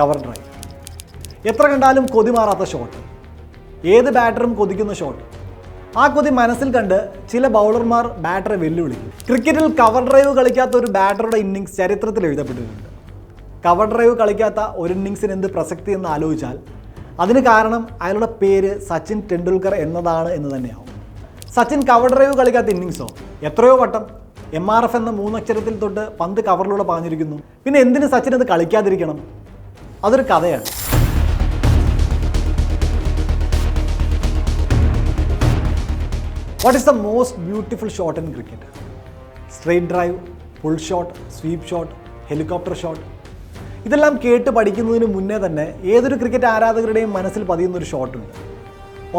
Cover drive എത്ര കണ്ടാലും കൊതി മാറാത്ത ഷോട്ട് ഏത് ബാറ്ററും കൊതിക്കുന്ന ഷോട്ട് ആ കൊതി മനസ്സിൽ കണ്ട് ചില ബൗളർമാർ ബാറ്ററെ വെല്ലുവിളിക്കും. ക്രിക്കറ്റിൽ കവർ ഡ്രൈവ് കളിക്കാത്ത ഒരു ബാറ്ററുടെ ഇന്നിങ്സ് ചരിത്രത്തിൽ എഴുതപ്പെട്ടിട്ടുണ്ട്. കവർ ഡ്രൈവ് കളിക്കാത്ത ഒരു ഇന്നിങ്സിന് എന്ത് പ്രസക്തി എന്ന് ആലോചിച്ചാൽ അതിന് കാരണം അയാളുടെ പേര് സച്ചിൻ ടെണ്ടുൽക്കർ എന്നതാണ് എന്ന് തന്നെയാവും. സച്ചിൻ കവർ ഡ്രൈവ് കളിക്കാത്ത ഇന്നിങ്സോ എത്രയോ വട്ടം. എം ആർ എഫ് എന്ന മൂന്നക്ഷരത്തിൽ തൊട്ട് പന്ത് കവറിലൂടെ പാഞ്ഞിരിക്കുന്നു. പിന്നെ എന്തിന് സച്ചിൻ അത് കളിക്കാതിരിക്കണം? അതൊരു കഥയാണ്. What is the most beautiful shot in cricket straight drive full shot sweep shot helicopter shot ഇതെല്ലാം കേട്ട് പഠിക്കുന്നതിന് മുന്നേ തന്നെ ഏതൊരു ക്രിക്കറ്റ് ആരാധകരുടെയും മനസ്സിൽ പതിയുന്ന ഒരു ഷോട്ടുണ്ട്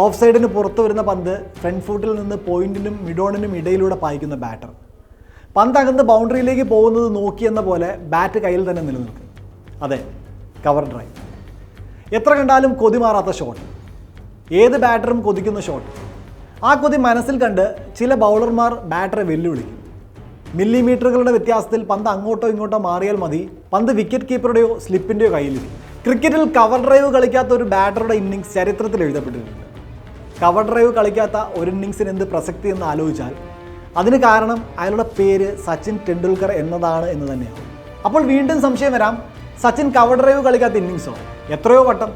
ഓഫ് സൈഡിന് പുറത്തു വരുന്ന പന്ത് ഫ്രണ്ട് ഫുട്ടിൽ നിന്ന് പോയിന്റിനും മിഡോണിനും ഇടയിലൂടെ പായിക്കുന്ന ബാറ്റർ പന്ത് അകന്ന് ബൗണ്ടറിയിലേക്ക് പോകുന്നത് നോക്കിയെന്ന പോലെ ബാറ്റ് കയ്യിൽ തന്നെ നിലനിൽക്കും. അതെ കവർ ഡ്രൈവ് എത്ര കണ്ടാലും കൊതി മാറാത്ത ഷോട്ട് ഏത് ബാറ്ററും കൊതിക്കുന്ന ഷോട്ട് ആ കൊതി മനസ്സിൽ കണ്ട് ചില ബൗളർമാർ ബാറ്ററെ വെല്ലുവിളിക്കും. മില്ലിമീറ്ററുകളുടെ വ്യത്യാസത്തിൽ പന്ത് അങ്ങോട്ടോ ഇങ്ങോട്ടോ മാറിയാൽ മതി. പന്ത് വിക്കറ്റ് കീപ്പറുടെയോ സ്ലിപ്പിന്റെയോ കയ്യിലിരിക്കും. ക്രിക്കറ്റിൽ കവർ ഡ്രൈവ് കളിക്കാത്ത ഒരു ബാറ്ററുടെ ഇന്നിങ്സ് ചരിത്രത്തിൽ എഴുതപ്പെട്ടിട്ടുണ്ട്. കവർ ഡ്രൈവ് കളിക്കാത്ത ഒരു ഇന്നിങ്സിന് എന്ത് പ്രസക്തി എന്ന് ആലോചിച്ചാൽ അതിന് കാരണം അയാളുടെ പേര് സച്ചിൻ ടെണ്ടുൽക്കർ എന്നതാണ് എന്ന് തന്നെയാണ്. അപ്പോൾ വീണ്ടും സംശയം വരാം സച്ചിൻ കവർ ഡ്രൈവ് കളിക്കാത്ത ഇന്നിങ്സോ എത്രയോ വട്ടം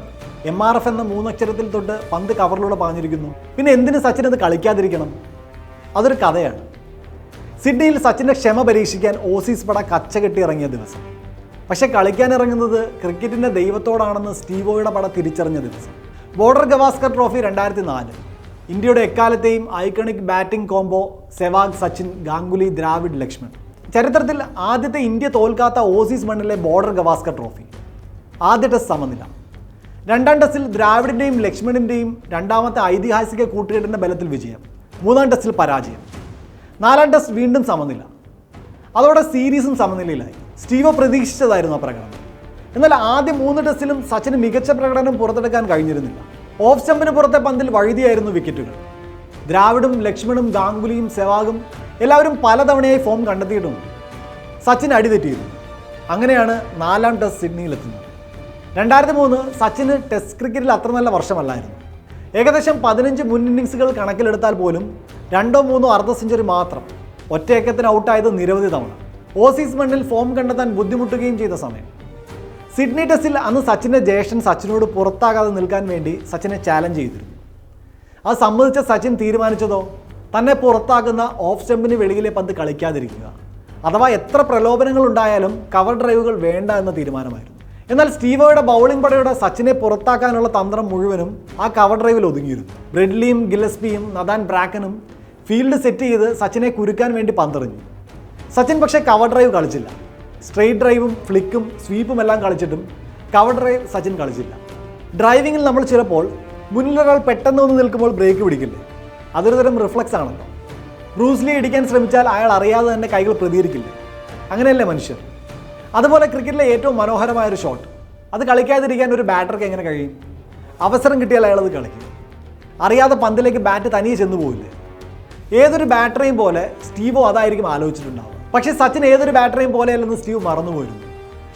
എം ആർ എഫ് എന്ന മൂന്നക്ഷരത്തിൽ തൊട്ട് പന്ത് കവറിലൂടെ പാഞ്ഞിരിക്കുന്നു. പിന്നെ എന്തിന് സച്ചിൻ അത് കളിക്കാതിരിക്കണം? അതൊരു കഥയാണ്. സിഡ്നിയിൽ സച്ചിന്റെ ക്ഷമ പരീക്ഷിക്കാൻ ഓസീസ് പട കച്ച കെട്ടി ഇറങ്ങിയ ദിവസം. പക്ഷേ കളിക്കാൻ ഇറങ്ങുന്നത് ക്രിക്കറ്റിന്റെ ദൈവത്തോടാണെന്ന് സ്റ്റീവോയുടെ പട തിരിച്ചറിഞ്ഞ ദിവസം. ബോർഡർ ഗവാസ്കർ ട്രോഫി രണ്ടായിരത്തി നാല് ഇന്ത്യയുടെ എക്കാലത്തെയും iconic batting combo Sehwag Sachin Ganguly Dravid Laxman. ചരിത്രത്തിൽ ആദ്യത്തെ ഇന്ത്യ തോൽക്കാത്ത ഓസീസ് മണ്ണിലെ ബോർഡർ ഗവാസ്കർ ട്രോഫി. ആദ്യ ടെസ്റ്റ് സമനില. രണ്ടാം ടെസ്റ്റിൽ ദ്രാവിഡിന്റെയും ലക്ഷ്മണിന്റെയും രണ്ടാമത്തെ ഐതിഹാസിക കൂട്ടുകെട്ടിന്റെ ബലത്തിൽ വിജയം. മൂന്നാം ടെസ്റ്റിൽ പരാജയം. നാലാം ടെസ്റ്റ് വീണ്ടും സമനില. അതോടെ സീരീസും സമനിലയിലായി. സ്റ്റീവോ പ്രതീക്ഷിച്ചതായിരുന്നു ആ പ്രകടനം. എന്നാൽ ആദ്യ മൂന്ന് ടെസ്റ്റിലും സച്ചിന് മികച്ച പ്രകടനം പുറത്തെടുക്കാൻ കഴിഞ്ഞിരുന്നില്ല. ഓഫ് സ്റ്റമ്പിന് പുറത്തെ പന്തിൽ വഴുതിയായിരുന്നു വിക്കറ്റുകൾ. ദ്രാവിഡും ലക്ഷ്മണും ഗാംഗുലിയും സെവാഗും എല്ലാവരും പലതവണയായി ഫോം കണ്ടെത്തിയിട്ടുണ്ട്. സച്ചിൻ അടിതെറ്റിയിരുന്നു അങ്ങനെയാണ് നാലാം ടെസ്റ്റ് സിഡ്നിയിലെത്തുന്നത് രണ്ടായിരത്തി മൂന്ന് സച്ചിന് ടെസ്റ്റ് ക്രിക്കറ്റിൽ അത്ര നല്ല വർഷമല്ലായിരുന്നു. ഏകദേശം പതിനഞ്ച് മുൻ ഇന്നിങ്സുകൾ കണക്കിലെടുത്താൽ പോലും രണ്ടോ മൂന്നോ അർദ്ധ സെഞ്ചുറി മാത്രം ഒറ്റയക്കത്തിന് ഔട്ടായത് നിരവധി തവണ. ഓസീസ് മണ്ണിൽ ഫോം കണ്ടെത്താൻ ബുദ്ധിമുട്ടുകയും ചെയ്ത സമയം. സിഡ്നി ടെസ്റ്റിൽ അന്ന് സച്ചിന്റെ ജ്യേഷ്ഠൻ സച്ചിനോട് പുറത്താകാതെ നിൽക്കാൻ വേണ്ടി സച്ചിനെ ചാലഞ്ച് ചെയ്തിരുന്നു. അത് സമ്മതിച്ച സച്ചിൻ തീരുമാനിച്ചതോ? തന്നെ പുറത്താക്കുന്ന ഓഫ് സ്റ്റെമ്പിന് വെളിയിലെ പന്ത് കളിക്കാതിരിക്കുക. അഥവാ എത്ര പ്രലോഭനങ്ങൾ ഉണ്ടായാലും കവർ ഡ്രൈവുകൾ വേണ്ട എന്ന തീരുമാനമായിരുന്നു. എന്നാൽ സ്റ്റീവോയുടെ ബൗളിംഗ് പടയുടെ സച്ചിനെ പുറത്താക്കാനുള്ള തന്ത്രം മുഴുവനും ആ കവർ ഡ്രൈവിൽ ഒതുങ്ങിയിരുന്നു. ബ്രെഡ്ലിയും ഗില്ലസ്പിയും നദാൻ ബ്രാക്കനും ഫീൽഡ് സെറ്റ് ചെയ്ത് സച്ചിനെ കുരുക്കാൻ വേണ്ടി പന്തെറിഞ്ഞു. സച്ചിൻ പക്ഷേ കവർ ഡ്രൈവ് കളിച്ചില്ല. സ്ട്രെയിറ്റ് ഡ്രൈവും ഫ്ലിക്കും സ്വീപ്പും എല്ലാം കളിച്ചിട്ടും കവർ ഡ്രൈവ് സച്ചിൻ കളിച്ചില്ല. ഡ്രൈവിങ്ങിൽ നമ്മൾ ചിലപ്പോൾ മുന്നിലൊരാൾ പെട്ടെന്ന് വന്ന് നിൽക്കുമ്പോൾ ബ്രേക്ക് പിടിക്കില്ലേ? അതൊരു തരം റിഫ്ലക്സ് ആണല്ലോ ബ്രൂസ്ലി ഇടിക്കാൻ ശ്രമിച്ചാൽ അയാൾ അറിയാതെ തന്നെ കൈകൾ പ്രതികരിക്കില്ല. അങ്ങനെയല്ലേ മനുഷ്യർ? അതുപോലെ ക്രിക്കറ്റിലെ ഏറ്റവും മനോഹരമായ ഒരു ഷോട്ട് അത് കളിക്കാതിരിക്കാൻ ഒരു ബാറ്റർക്ക് എങ്ങനെ കഴിയും? അവസരം കിട്ടിയാൽ അയാളത് കളിക്കും. അറിയാതെ പന്തിലേക്ക് ബാറ്റ് തനിയെ ചെന്നു പോയില്ലേ ഏതൊരു ബാറ്ററിയും പോലെ സ്റ്റീവോ അതായിരിക്കും ആലോചിച്ചിട്ടുണ്ടാവും പക്ഷേ സച്ചിൻ ഏതൊരു ബാറ്ററിയും പോലെയല്ലെന്ന് സ്റ്റീവ് മറന്നുപോയിരുന്നു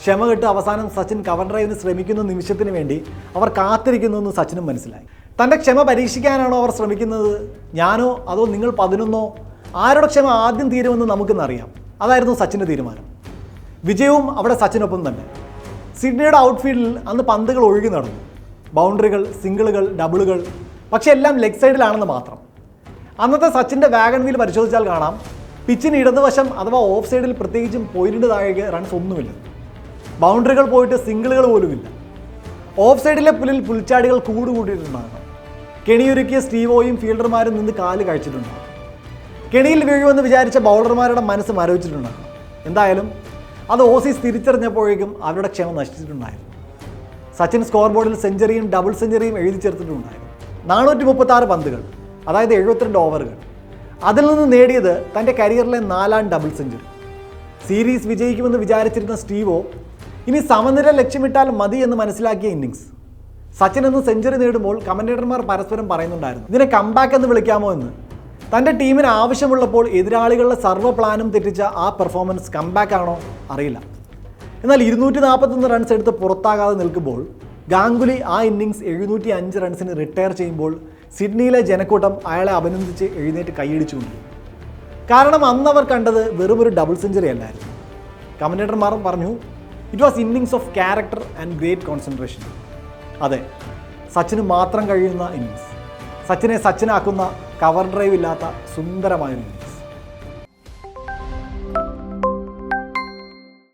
ക്ഷമ കെട്ട് അവസാനം സച്ചിൻ കവർ ഡ്രൈവിന് ശ്രമിക്കുന്ന നിമിഷത്തിന് വേണ്ടി അവർ കാത്തിരിക്കുന്നു എന്ന് സച്ചിനും മനസ്സിലായി. തന്റെ ക്ഷമ പരീക്ഷിക്കാനാണോ അവർ ശ്രമിക്കുന്നത്? ഞാനോ? അതോ നിങ്ങൾ പതിനൊന്നോ? ആരുടെ ക്ഷമ ആദ്യം തീരുമെന്ന് നമുക്കെന്നറിയാം. അതായിരുന്നു സച്ചിന്റെ തീരുമാനം. വിജയവും അവിടെ സച്ചിനൊപ്പം തന്നെ. സിഡ്നിയുടെ ഔട്ട്ഫീൽഡിൽ അന്ന് പന്തുകൾ ഒഴുകി നടന്നു. ബൗണ്ടറികൾ സിംഗിളുകൾ ഡബിളുകൾ പക്ഷേ എല്ലാം ലെഗ് സൈഡിലാണെന്ന് മാത്രം. അന്നത്തെ സച്ചിന്റെ വാഗൺ വീൽ പരിശോധിച്ചാൽ കാണാം പിച്ചിന് ഇടതുവശം അഥവാ ഓഫ് സൈഡിൽ പ്രത്യേകിച്ചും പോയിന്റിന്റെ താഴേക്ക് റൺസ് ഒന്നുമില്ല. ബൗണ്ടറികൾ പോയിട്ട് സിംഗിളുകൾ പോലുമില്ല. ഓഫ് സൈഡിലെ പുലിൽ പുൽച്ചാടികൾ കൂടുകൂട്ടിയിട്ടുണ്ടാകണം കെണിയൊരുക്കിയ സ്റ്റീവോയും ഫീൽഡർമാരും നിന്ന് കാൽ കഴിച്ചിട്ടുണ്ടാകും കെണിയിൽ വീഴുമെന്ന് വിചാരിച്ച ബൗളർമാരുടെ മനസ്സ് മരവിച്ചിട്ടുണ്ടാകും എന്തായാലും അത് ഓസീസ് തിരിച്ചറിഞ്ഞപ്പോഴേക്കും അവരുടെ ക്ഷമ നശിച്ചിട്ടുണ്ടായിരുന്നു. സച്ചിൻ സ്കോർ ബോർഡിൽ സെഞ്ചുറിയും ഡബിൾ സെഞ്ചുറിയും എഴുതി ചേർത്തിട്ടുണ്ടായിരുന്നു. നാനൂറ്റി മുപ്പത്തി ആറ് പന്തുകൾ അതായത് എഴുപത്തിരണ്ട് ഓവറുകൾ അതിൽ നിന്ന് നേടിയത് തന്റെ കരിയറിലെ നാലാം ഡബിൾ സെഞ്ചുറി സീരീസ് വിജയിക്കുമെന്ന് വിചാരിച്ചിരുന്ന സ്റ്റീവോ ഇനി സമനില ലക്ഷ്യമിട്ടാൽ മതി എന്ന് മനസ്സിലാക്കിയ ഇന്നിങ്സ് സച്ചിൻ എന്ന് സെഞ്ചുറി നേടുമ്പോൾ കമന്റേറ്റർമാർ പരസ്പരം പറയുന്നുണ്ടായിരുന്നു. ഇതിനെ കംബാക്ക് എന്ന് വിളിക്കാമോ എന്ന്. തന്റെ ടീമിന് ആവശ്യമുള്ളപ്പോൾ എതിരാളികളുടെ സർവ പ്ലാനും തെറ്റിച്ച ആ പെർഫോമൻസ് കംബാക്ക് ആണോ? അറിയില്ല. എന്നാൽ ഇരുന്നൂറ്റി നാൽപ്പത്തൊന്ന് റൺസ് എടുത്ത് പുറത്താകാതെ നിൽക്കുമ്പോൾ ഗാംഗുലി ആ ഇന്നിങ്സ് എഴുന്നൂറ്റി അഞ്ച് റൺസിന് റിട്ടയർ ചെയ്യുമ്പോൾ സിഡ്നിയിലെ ജനക്കൂട്ടം അയാളെ അഭിനന്ദിച്ച് എഴുന്നേറ്റ് കൈയടിച്ചുകൊണ്ട് കാരണം അന്ന് അവർ കണ്ടത് വെറും ഒരു ഡബിൾ സെഞ്ചുറി അല്ലായിരുന്നു. കമന്റേറ്റർമാർ പറഞ്ഞു it was innings of character and great concentration അതെ. സച്ചിന് മാത്രം കഴിയുന്ന ഇന്നിങ്സ് സച്ചിനെ സച്ചിനാക്കുന്ന കവർ ഡ്രൈവ് ഇല്ലാത്ത സുന്ദരമായ ഇന്നിങ്സ്